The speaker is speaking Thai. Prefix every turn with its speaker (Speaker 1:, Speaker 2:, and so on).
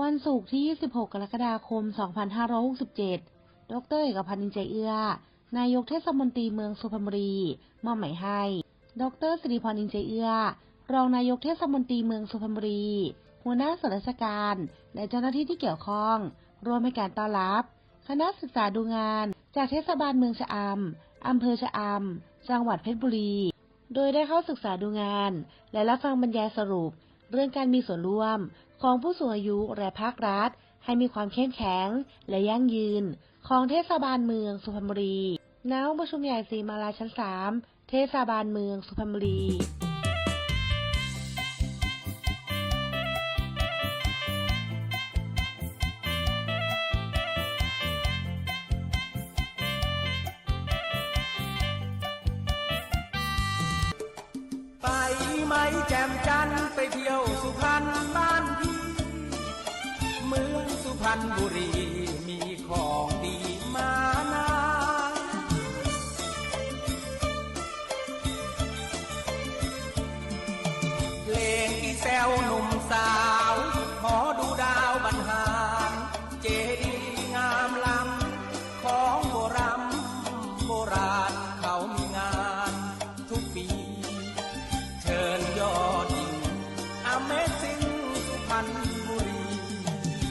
Speaker 1: วันศุกร์ที่ 26 กรกฎาคม 2567 ดรเอกพันธ์นินใจเอื้อ นายกเทศมนตรีเมืองสุพรรณบุรี มอบหมายให้ ดรสิริพรนินใจเอื้อ รองนายกเทศมนตรีเมืองสุพรรณบุรี หัวหน้าส่วนราชการ และเจ้าหน้าที่ที่เกี่ยวข้องร่วมให้การต้อนรับ คณะศึกษาดูงาน จากเทศบาลเมืองชะอำอำเภอชะอำจังหวัดเพชรบุรี โดยได้เข้าศึกษาดูงาน และรับฟังบรรยายสรุป เรื่องการมีส่วนร่วมของผู้สูงอายุและภาครัฐ ให้มีความเข้มแข็งและยั่งยืน ของเทศบาลเมืองสุพรรณบุรีณห้องประชุมใหญ่สีมาลาชั้น 3 เทศบาลเมืองสุพรรณบุรี
Speaker 2: ไปไหมแจ่มจัน พรรณบุรีมีของดีมานาเพลงที่แซวหนุ่มสาวขอดูดาวบรรหารเจดีงามล้ำของโบราณโบราณเขามีงานทุกปี เชิญยอดหญิงอเมซิงสุพรรณ